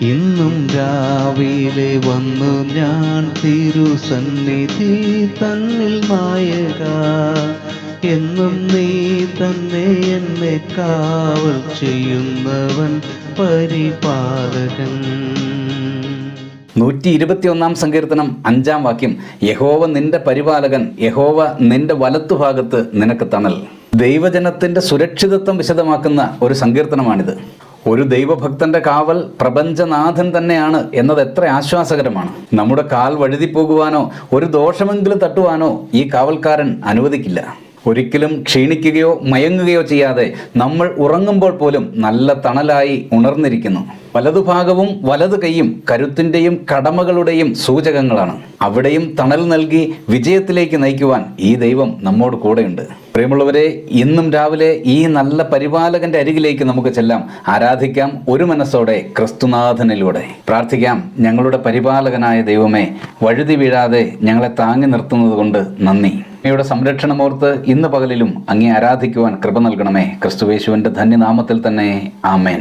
ഇന്നും രാവിലെ വന്നു ഞാൻ തിരുസന്നിധി തന്നിൽ നായക. എന്നും നീ തന്നെ എന്നെ കാവൽ ചെയ്യുന്നവൻ പരിപാലകൻ. നൂറ്റി ഇരുപത്തിയൊന്നാം സങ്കീർത്തനം അഞ്ചാം വാക്യം. യഹോവ നിന്റെ പരിപാലകൻ യഹോവ നിന്റെ വലത്തുഭാഗത്ത് നിനക്ക് തണൽ. ദൈവജനത്തിന്റെ സുരക്ഷിതത്വം വിശദമാക്കുന്ന ഒരു സങ്കീർത്തനമാണിത്. ഒരു ദൈവഭക്തന്റെ കാവൽ പ്രപഞ്ചനാഥൻ തന്നെയാണ് എന്നത് എത്ര ആശ്വാസകരമാണ്. നമ്മുടെ കാൽ വഴുതി പോകുവാനോ ഒരു ദോഷമെങ്കിലും തട്ടുവാനോ ഈ കാവൽക്കാരൻ അനുവദിക്കില്ല. ഒരിക്കലും ക്ഷീണിക്കുകയോ മയങ്ങുകയോ ചെയ്യാതെ നമ്മൾ ഉറങ്ങുമ്പോൾ പോലും നല്ല തണലായി ഉണർന്നിരിക്കുന്നു. വലതുഭാഗവും വലതു കൈയും കരുത്തിന്റെയും കടമകളുടെയും സൂചകങ്ങളാണ്. അവിടെയും തണൽ നൽകി വിജയത്തിലേക്ക് നയിക്കുവാൻ ഈ ദൈവം നമ്മോട് കൂടെയുണ്ട്. പ്രിയമുള്ളവരെ ഇന്നും രാവിലെ ഈ നല്ല പരിപാലകന്റെ അരികിലേക്ക് നമുക്ക് ചെല്ലാം ആരാധിക്കാം ഒരു മനസ്സോടെ ക്രിസ്തുനാഥനിലൂടെ. പ്രാർത്ഥിക്കാം ഞങ്ങളുടെ പരിപാലകനായ ദൈവമേ വഴുതി വീഴാതെ ഞങ്ങളെ താങ്ങി നിർത്തുന്നത് കൊണ്ട് നന്ദി. അങ്ങയുടെ സംരക്ഷണമോർത്ത് ഇന്ന് പകലിലും അങ്ങേ ആരാധിക്കുവാൻ കൃപ നൽകണമേ. ക്രിസ്തുവേശുവിന്റെ ധന്യനാമത്തിൽ തന്നെ ആമേൻ.